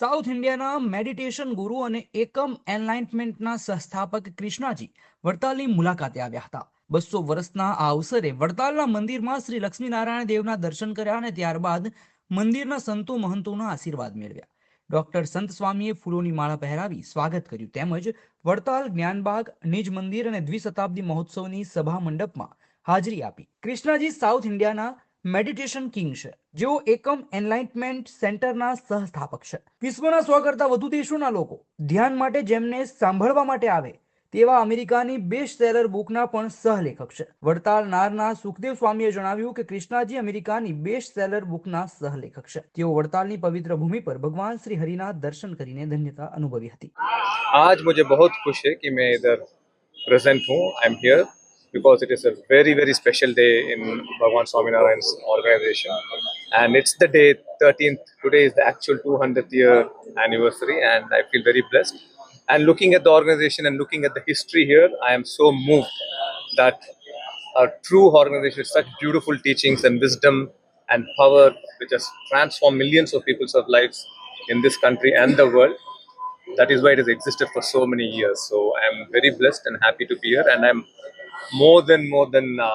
South ઇન્ડિયાના meditation ગુરુ અને એકમ એનલાઇન્ટમેન્ટના સંસ્થાપક કૃષ્ણાજી વડતાલની મુલાકાતે આવ્યા હતા. બસો વર્ષના આ અવસરે વડતાલના મંદિરમાં શ્રી લક્ષ્મીનારાયણ દેવના દર્શન કર્યા અને ત્યારબાદ મંદિરના સંતો મહંતોના આશીર્વાદ મેળવ્યા. ડોક્ટર સંત સ્વામીએ ફૂલોની માળા પહેરાવી સ્વાગત કર્યું તેમજ વડતાલ જ્ઞાનબાગ નિજ મંદિર અને દ્વિશતાબ્દી મહોત્સવની સભા મંડપમાં હાજરી આપી. કૃષ્ણાજી સાઉથ ઇન્ડિયાના મેડિટેશન કિંગ છે. જેઓ એકમ એનલાઇટમેન્ટ સેન્ટરના સહસ્થાપક છે. વિશ્વના સો કરતા વધુ દેશોના લોકો ધ્યાન માટે જેમને સાંભળવા માટે આવે તેવા અમેરિકાની બેસ્ટ સેલર બુકના પણ સહલેખક છે. વડતાલ નારના સુખદેવ સ્વામીએ જણાવ્યું કે કૃષ્ણાજી અમેરિકાની બેસ્ટ સેલર બુકના સહલેખક છે. તેઓ વડતાલની પવિત્ર ભૂમિ પર ભગવાન શ્રી હરિના દર્શન કરીને ધન્યતા અનુભવી હતી. આજ મુજે બહુત ખુશ હે કે મેં ઇધર પ્રેઝન્ટ હું. I am here. Because it is a very very special day in Bhagwan Swaminarayan's organization. And it's the day 13th today is the actual 200th year anniversary and I feel very blessed. And looking at the organization and looking at the history here I am so moved that a true organization with such beautiful teachings and wisdom and power which has transformed millions of people's lives in this country and the world that is why it has existed for so many years. So I'm very blessed and happy to be here, and I'm more than more than uh,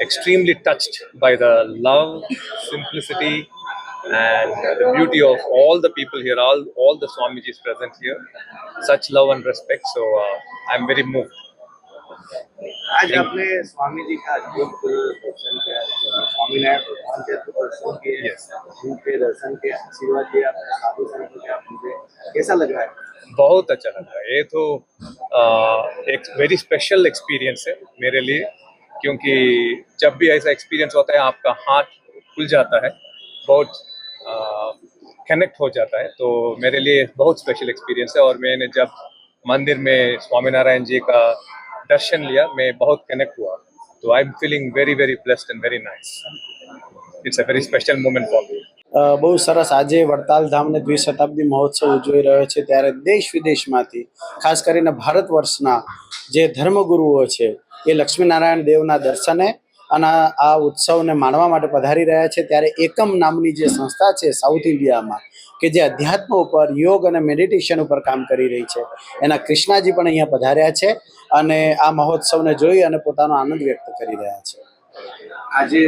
extremely touched by the love, simplicity, and the beauty of all the people here, all all the Swamijis present here. Such love and respect. So uh, I'm very moved. आज आपने स्वामी जी का अद्भुत दर्शन किया स्वामीनारायण भगवान के अद्भुत दर्शन किए Yes. उनके दर्शन के आशीर्वाद दिया अपने साधु संतों के आप मुझे कैसा लग रहा है बहुत अच्छा लगा ये तो आ, एक वेरी स्पेशल एक्सपीरियंस है मेरे लिए, क्योंकि जब भी ऐसा एक्सपीरियंस होता है, आपका हाथ खुल जाता है, बहुत कनेक्ट हो जाता है तो मेरे लिए बहुत स्पेशल एक्सपीरियंस है। और मैंने जब मंदिर में स्वामीनारायण जी का दर्शन लिया, मैं बहुत कनेक्ट हुआ। तो I am feeling very very blessed and very nice it's a very special moment for me બહુ સરસ આજે વડતાલ ધામને દ્વિશતાબ્દી મહોત્સવ ઉજવી રહ્યો છે ત્યારે દેશ વિદેશમાંથી, ખાસ કરીને ભારત વર્ષના જે ધર્મગુરુઓ છે, એ લક્ષ્મીનારાયણ દેવના દર્શને અને આ ઉત્સવને માણવા માટે પધારી રહ્યા છે. ત્યારે એકમ નામની જે સંસ્થા છે સાઉથ ઇન્ડિયામાં, કે જે અધ્યાત્મ ઉપર યોગ અને મેડિટેશન ઉપર કામ કરી રહી છે, એના કૃષ્ણાજી પણ અહીંયા પધાર્યા છે અને આ મહોત્સવને જોઈ અને પોતાનો આનંદ વ્યક્ત કરી રહ્યા છે. આજે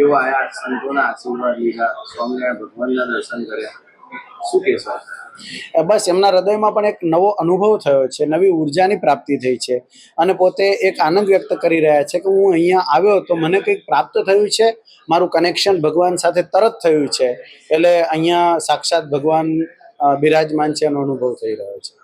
એવો આયા સંતોના આશીર્વાદ લીધા. સ્વામિનારાયણ ભગવાનના દર્શન કર્યા. શું કહેશો બસ એમના હૃદયમાં પણ એક નવો અનુભવ થયો છે, નવી ઉર્જાની પ્રાપ્તિ થઈ છે. અને પોતે એક આનંદ વ્યક્ત કરી રહ્યા છે કે હું અહીંયા આવ્યો તો મને કંઈક પ્રાપ્ત થયું છે, મારું કનેક્શન ભગવાન સાથે તરત થયું છે. એટલે અહીંયા સાક્ષાત ભગવાન બિરાજમાન છે એનો અનુભવ થઈ રહ્યો છે.